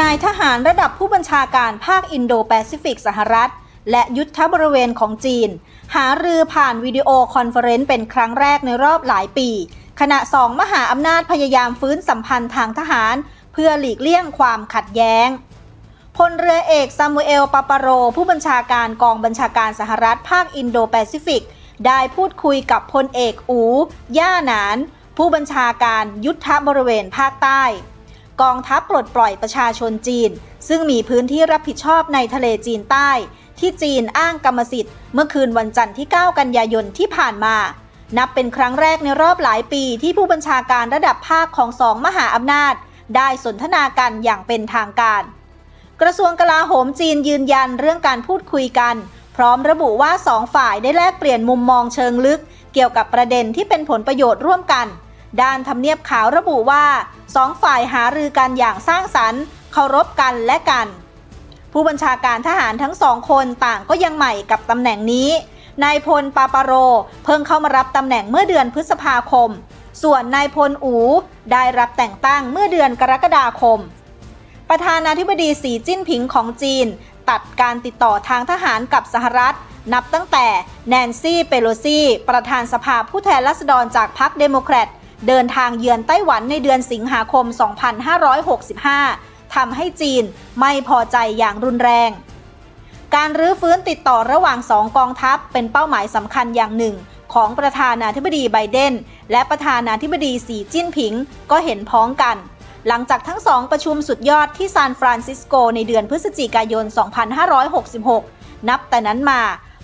นายทหารระดับผู้บัญชาการภาคอินโดแปซิฟิกสหรัฐ และยุทธบริเวณของจีน หารือผ่านวิดีโอคอนเฟอเรนซ์เป็นครั้งแรกในรอบหลายปี ขณะสองมหาอำนาจพยายามฟื้นสัมพันธ์ทางทหาร เพื่อหลีกเลี่ยงความขัดแย้งพลเรือเอกซามูเอลปาปาโร ผู้บัญชาการกองบัญชาการสหรัฐภาคอินโดแปซิฟิก ได้พูดคุยกับพลเอกอู ย่าหนาน ผู้บัญชาการยุทธบริเวณภาคใต้ กองทัพปลดปล่อยประชาชนจีน ซึ่งมีพื้นที่รับผิดชอบในทะเลจีนใต้ ที่จีนอ้างกรรมสิทธิ์ เมื่อคืนวันจันทร์ที่ 9 กันยายนที่ผ่านมา นับเป็นครั้งแรกในรอบหลายปีที่ผู้บัญชาการระดับภาคของสองมหาอำนาจ ได้สนทนากันอย่างเป็นทางการ กระทรวงกลาโหมจีนยืนยันเรื่องการพูดคุยกัน พร้อมระบุว่าสองฝ่ายได้แลกเปลี่ยนมุมมองเชิงลึก เกี่ยวกับประเด็นที่เป็นผลประโยชน์ร่วมกัน ด้านทำเนียบขาวระบุว่าสองฝ่ายหารือกันอย่างสร้างสรรค์ เคารพกันและกัน ผู้บัญชาการทหารทั้งสองคนต่างก็ยังใหม่กับตำแหน่งนี้นายพลปาปาโร เพิ่งเข้ามารับตำแหน่งเมื่อเดือนพฤษภาคม ส่วนนายพลอู ได้รับแต่งตั้งเมื่อเดือนกรกฎาคม ประธานาธิบดีสีจิ้นผิงของจีน ตัดการติดต่อทางทหารกับสหรัฐ นับตั้งแต่แนนซี่เปโลซีประธานสภาผู้แทนราษฎรจากพรรคเดโมแครต เดินทางเยือนไต้หวันในเดือนสิงหาคม 2565 ทำให้จีนไม่พอใจอย่างรุนแรง การรื้อฟื้นติดต่อระหว่างสองกองทัพเป็นเป้าหมายสำคัญอย่างหนึ่ง ของประธานาธิบดีไบเดน และประธานาธิบดีสีจิ้นผิงก็เห็นพ้องกัน หลังจากทั้งสองประชุมสุดยอดที่ซานฟรานซิสโกในเดือนพฤศจิกายน 2566 นับแต่นั้นมา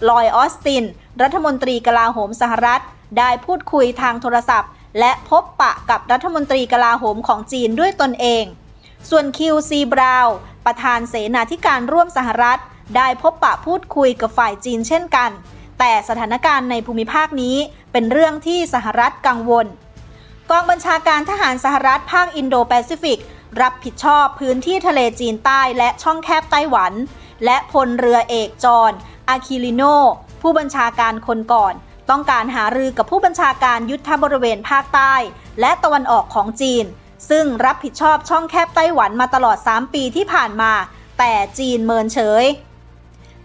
ลอยออสติน รัฐมนตรีกลาโหมสหรัฐ ได้พูดคุยทางโทรศัพท์ และพบปะกับรัฐมนตรีกลาโหมของจีนด้วยตนเอง ส่วนคิวซีบราว์ประธานเสนาธิการร่วมสหรัฐ ได้พบปะพูดคุยกับฝ่ายจีนเช่นกัน แต่สถานการณ์ในภูมิภาคนี้เป็นเรื่องที่สหรัฐกังวล กองบัญชาการทหารสหรัฐภาคอินโดแปซิฟิกรับผิดชอบพื้นที่ทะเลจีนใต้และช่องแคบไต้หวัน และพลเรือเอกจอห์นอาคิลิโนผู้บัญชาการคนก่อน ต้องการหารือกับผู้บัญชาการยุทธบริเวณภาคใต้ และตะวันออกของจีน ซึ่งรับผิดชอบช่องแคบไต้หวันมาตลอด 3 ปีที่ผ่านมา แต่จีนเมินเฉย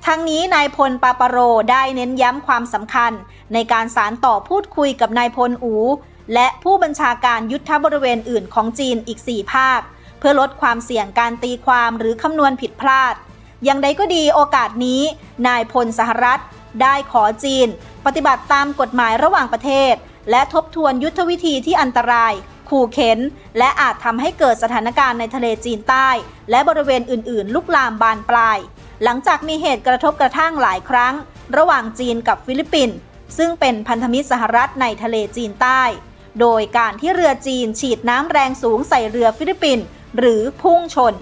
ทั้งนี้นายพลปาปาโรได้เน้นย้ำความสำคัญ ในการสารต่อพูดคุยกับนายพลอู และผู้บัญชาการยุทธบริเวณอื่นของจีนอีก 4 ภาค เพื่อลดความเสี่ยงการตีความหรือคำนวณผิดพลาด อย่างใดก็ดีโอกาสนี้ นายพลสหรัฐได้ขอจีน ปฏิบัติตามกฎหมายระหว่างประเทศ และทบทวนยุทธวิธีที่อันตราย ขู่เข็น และอาจทำให้เกิดสถานการณ์ในทะเลจีนใต้ และบริเวณอื่น ๆ ลุกลามบานปลาย หลังจากมีเหตุกระทบกระทั่งหลายครั้ง ระหว่างจีนกับฟิลิปปินส์ซึ่งเป็นพันธมิตรสหรัฐในทะเลจีนใต้ โดยการที่เรือจีนฉีดน้ำแรงสูงใส่เรือฟิลิปปินส์หรือพุ่งชน